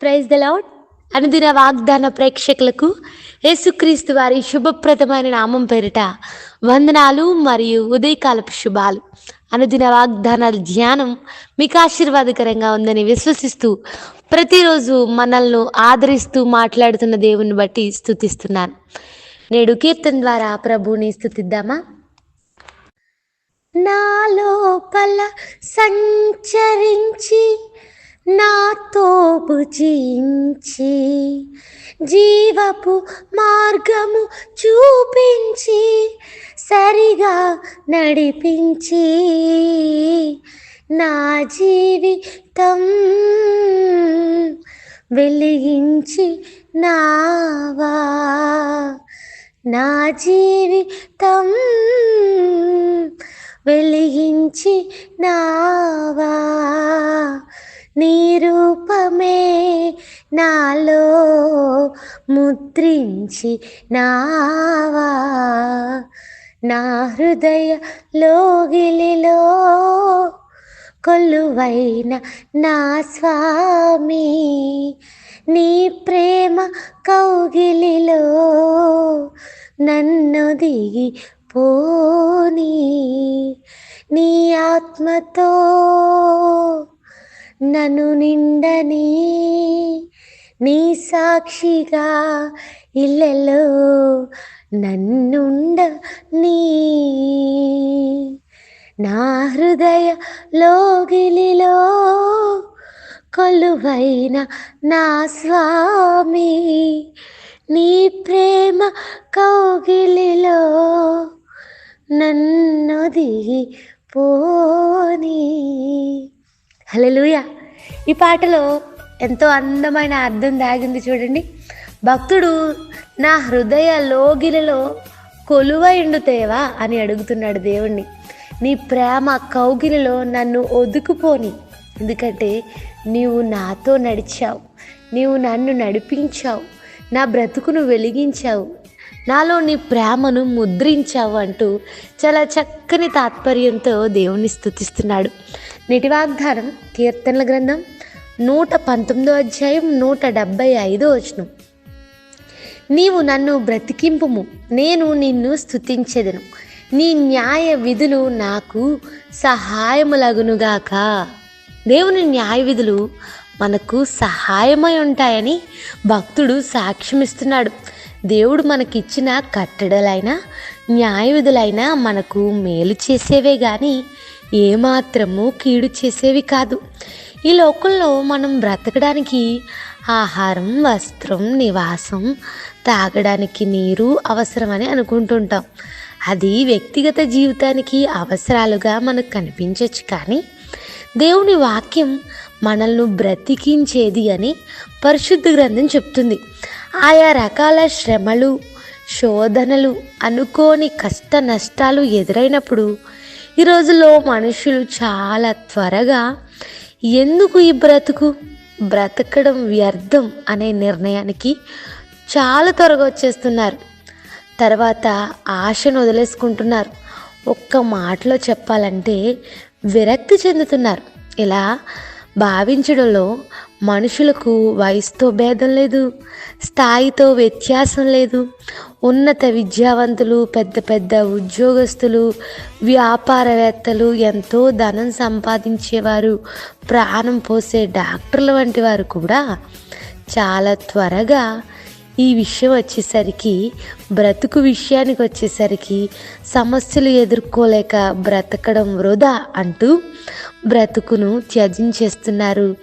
Praise the lord అనుదిన వాగ్దాన ప్రేక్షకులకు యేసుక్రీస్తు వారి శుభప్రదమైన నామం పేరిట వందనాలు మరియు ఉదయకాలపు శుభాలు. అనుదిన వాగ్దానాల ధ్యానం మీకు ఆశీర్వాదకరంగా ఉందని విశ్వసిస్తూ ప్రతిరోజు మనల్ని ఆదరిస్తూ మాట్లాడుతున్న దేవుని బట్టి స్థుతిస్తున్నాను నేడు కీర్తన ద్వారా ప్రభుని స్థుతిద్దామా నా లోపల సంచరించి నాతో భుజించి జీవపు మార్గము చూపించి సరిగా నడిపించి నా జీవితం వెలిగించి నావా. నా జీవితం వెలిగించి నావా. నీ రూపమే నాలో ముద్రించి నావా. నా హృదయ లోగిలిలో కొలువైన నా స్వామి నీ ప్రేమ కౌగిలిలో నన్ను దిగి పోనీ. నీ ఆత్మతో నన్ను నిండని నీ సాక్షిగా ఇళ్ళలో నన్నుండ నీ నా హృదయ లోగిలిలో కొలువైన నా స్వామి నీ ప్రేమ కౌగిలిలో నన్ను దిగి పోని హలెలుయ ఈ పాటలో ఎంతో అందమైన అర్థం దాగింది చూడండి. భక్తుడు నా హృదయ లోగిలిలో కొలువైండుతేవా అని అడుగుతున్నాడు దేవుణ్ణి. నీ ప్రేమ కౌగిలిలో నన్ను ఒదుకుపోని. ఎందుకంటే నీవు నాతో నడిచావు. నీవు నన్ను నడిపించావు. నా బ్రతుకును వెలిగించావు. నాలో నీ ప్రేమను ముద్రించావు అంటూ చాలా చక్కని తాత్పర్యంతో దేవుణ్ణి స్థుతిస్తున్నాడు నేటి వాగ్దానం కీర్తనల గ్రంథం నూట పంతొమ్మిదో అధ్యాయం నూట డెబ్భై ఐదో వచనం. నీవు నన్ను బ్రతికింపుము నేను నిన్ను స్తుతించెదను. నీ న్యాయ విధులు నాకు సహాయములగునుగాక. దేవుని న్యాయ విధులు మనకు సహాయమై ఉంటాయని భక్తుడు సాక్ష్యమిస్తున్నాడు. దేవుడు మనకిచ్చిన కట్టడలైనా న్యాయ విధులైనా మనకు మేలు చేసేవే కానీ ఏమాత్రము కీడు చేసేవి కాదు. ఈ లోకంలో మనం బ్రతకడానికి ఆహారం వస్త్రం నివాసం తాగడానికి నీరు అవసరమని అనుకుంటుంటాం. అది వ్యక్తిగత జీవితానికి అవసరాలుగా మనకు కనిపించవచ్చు కానీ దేవుని వాక్యం మనల్ని బ్రతికించేది అని పరిశుద్ధ గ్రంథం చెప్తుంది. ఆయా రకాల శ్రమలు శోధనలు అనుకోని కష్ట నష్టాలు ఎదురైనప్పుడు ఈ రోజుల్లో మనుషులు చాలా త్వరగా ఎందుకు ఈ బ్రతుకు? బ్రతకడం వ్యర్థం అనే నిర్ణయానికి చాలా త్వరగా వచ్చేస్తున్నారు. తర్వాత ఆశను వదిలేసుకుంటున్నారు. ఒక్క మాటలో చెప్పాలంటే విరక్తి చెందుతున్నారు. ఇలా భావించడంలో మనుషులకు వయసుతో భేదం లేదు స్థాయితో వ్యత్యాసం లేదు. ఉన్నత విద్యావంతులు పెద్ద పెద్ద ఉద్యోగస్తులు వ్యాపారవేత్తలు ఎంతో ధనం సంపాదించేవారు ప్రాణం పోసే డాక్టర్ల వంటి వారు కూడా చాలా త్వరగా ఈ విషయం వచ్చేసరికి బ్రతుకు విషయానికి వచ్చేసరికి సమస్యలు ఎదుర్కోలేక బ్రతకడం వృధా అంటూ బ్రతుకును త్యజించేస్తున్నారు.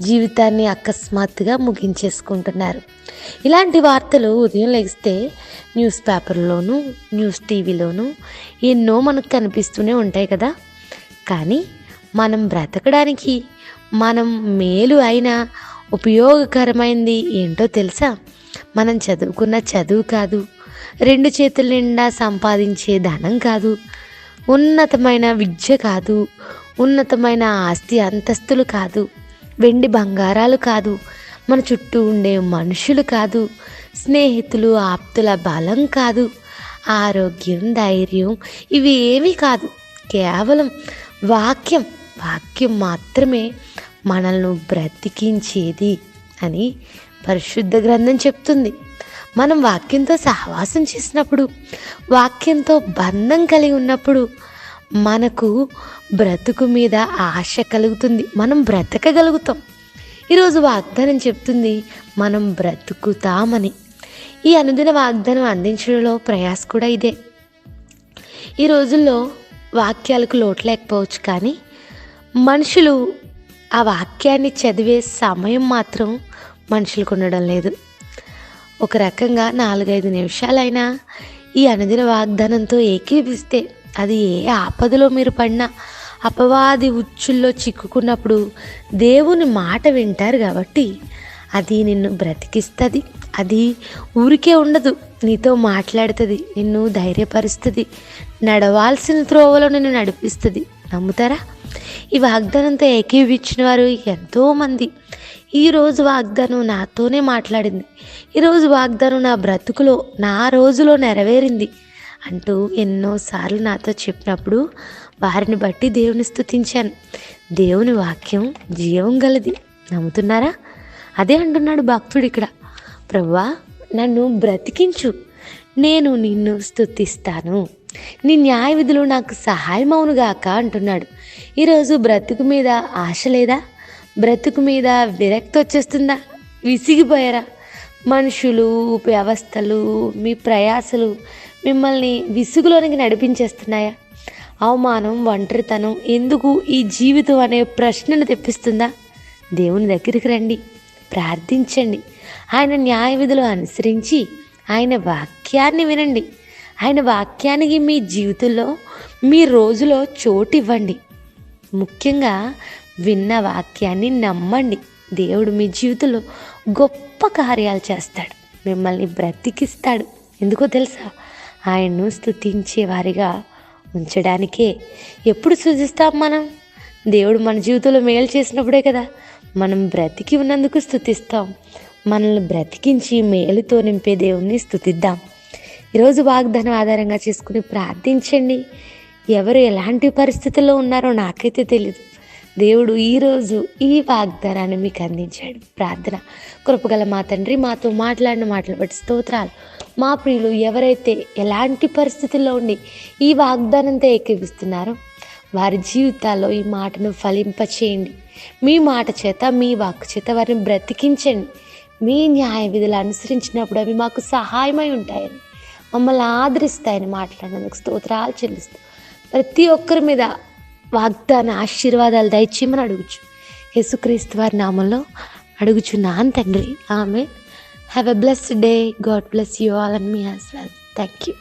జీవితాన్ని అకస్మాత్తుగా ముగించేసుకుంటున్నారు. ఇలాంటి వార్తలు ఉదయం లేస్తే న్యూస్ పేపర్లోను న్యూస్ టీవీలోను ఎన్నో మనకు కనిపిస్తూనే ఉంటాయి కదా. కానీ మనం బ్రతకడానికి మనం మేలు అయిన ఉపయోగకరమైంది ఏంటో తెలుసా? మనం చదువుకున్న చదువు కాదు రెండు చేతుల నిండా సంపాదించే ధనం కాదు ఉన్నతమైన విద్య కాదు ఉన్నతమైన ఆస్తి అంతస్తులు కాదు వెండి బంగారాలు కాదు. మన చుట్టూ ఉండే మనుషులు కాదు. స్నేహితులు ఆప్తుల బలం కాదు. ఆరోగ్యం ధైర్యం ఇవి ఏమీ కాదు. కేవలం వాక్యం. వాక్యం మాత్రమే మనల్ని బ్రతికించేది అని పరిశుద్ధ గ్రంథం చెప్తుంది. మనం వాక్యంతో సహవాసం చేసినప్పుడు వాక్యంతో బంధం కలిగి ఉన్నప్పుడు మనకు బ్రతుకు మీద ఆశ కలుగుతుంది. మనం బ్రతకగలుగుతాం. ఈరోజు వాగ్దానం చెప్తుంది మనం బ్రతుకుతామని. ఈ అనుదిన వాగ్దానం అందించడంలో ప్రయాస కూడా ఇదే. ఈ రోజుల్లో వాక్యాలకు లోటు లేకపోవచ్చు కానీ మనుషులు ఆ వాక్యాన్ని చదివే సమయం మాత్రం మనుషులకు ఉండడం లేదు. ఒక రకంగా నాలుగైదు నిమిషాలైనా ఈ అనుదిన వాగ్దానంతో ఏకీపిస్తే అది ఏ ఆపదలో మీరు పడినా అపవాది ఉచ్చుల్లో చిక్కుకున్నప్పుడు దేవుని మాట వింటారు కాబట్టి అది నిన్ను బ్రతికిస్తుంది. అది ఊరికే ఉండదు. నీతో మాట్లాడుతుంది నిన్ను ధైర్యపరుస్తుంది నడవాల్సిన త్రోవలో నిన్ను నడిపిస్తుంది. నమ్ముతారా? ఈ వాగ్దానంతో ఏకీవించిన వారు ఎంతోమంది. ఈరోజు వాగ్దానం నాతోనే మాట్లాడింది. ఈరోజు వాగ్దానం నా బ్రతుకులో నా రోజులో నెరవేరింది. అంటూ ఎన్నోసార్లు నాతో చెప్పినప్పుడు వారిని బట్టి దేవుని స్థుతించాను. దేవుని వాక్యం జీవం గలది. నమ్ముతున్నారా? అదే అంటున్నాడు భక్తుడు ఇక్కడ. ప్రవ్వా నన్ను బ్రతికించు. నేను నిన్ను స్థుతిస్తాను. నీ న్యాయ విధులు నాకు సహాయమవునుగాక అంటున్నాడు. ఈరోజు బ్రతుకు మీద ఆశ లేదా? బ్రతుకు మీద విరక్తి వచ్చేస్తుందా? విసిగిపోయారా? మనుషులు వ్యవస్థలు మీ ప్రయాసలు మిమ్మల్ని విసుగులోనికి నడిపించేస్తున్నాయా? అవమానం ఒంటరితనం ఎందుకు ఈ జీవితం అనే ప్రశ్నను తెప్పిస్తుందా? దేవుని దగ్గరికి రండి ప్రార్థించండి. ఆయన న్యాయ విధులు అనుసరించి ఆయన వాక్యాన్ని వినండి. ఆయన వాక్యానికి మీ జీవితంలో మీ రోజులో చోటు ఇవ్వండి. ముఖ్యంగా విన్న వాక్యాన్ని నమ్మండి. దేవుడు మీ జీవితంలో గొప్ప కార్యాలు చేస్తాడు. మిమ్మల్ని బ్రతికిస్తాడు. ఎందుకో తెలుసా? ఆయన్ను స్థుతించేవారిగా ఉంచడానికే ఎప్పుడు సూచిస్తాం మనం? దేవుడు మన జీవితంలో మేలు చేసినప్పుడే కదా మనం బ్రతికి ఉన్నందుకు స్థుతిస్తాం మనల్ని బ్రతికించి మేలుతో నింపే దేవుణ్ణి స్థుతిద్దాం ఈరోజు వాగ్దానం ఆధారంగా చేసుకుని ప్రార్థించండి. ఎవరు ఎలాంటి పరిస్థితుల్లో ఉన్నారో నాకైతే తెలియదు దేవుడు ఈరోజు ఈ వాగ్దానాన్ని మీకు అందించాడు. ప్రార్థన. కృపగల మా తండ్రి మాతో మాట్లాడిన మాటలు బట్టి స్తోత్రాలు. మా ప్రియులు ఎవరైతే ఎలాంటి పరిస్థితుల్లో ఉండి ఈ వాగ్దానంతో ఏకీవిస్తున్నారో వారి జీవితాల్లో ఈ మాటను ఫలింపచేయండి. మీ మాట చేత మీ వాక్ చేత వారిని బ్రతికించండి. మీ న్యాయ విధులు అనుసరించినప్పుడు అవి మాకు సహాయమై ఉంటాయని మమ్మల్ని ఆదరిస్తాయని మాట్లాడినందుకు స్తోత్రాలు చెల్లిస్తూ ప్రతి ఒక్కరి మీద వాగ్దాన ఆశీర్వాదాలు దయచేయమని అడుగుచు. యేసుక్రీస్తు వారి నామంలో అడుగుచున్నాను తండ్రి. Amen have a blessed day God bless you all and me as well thank you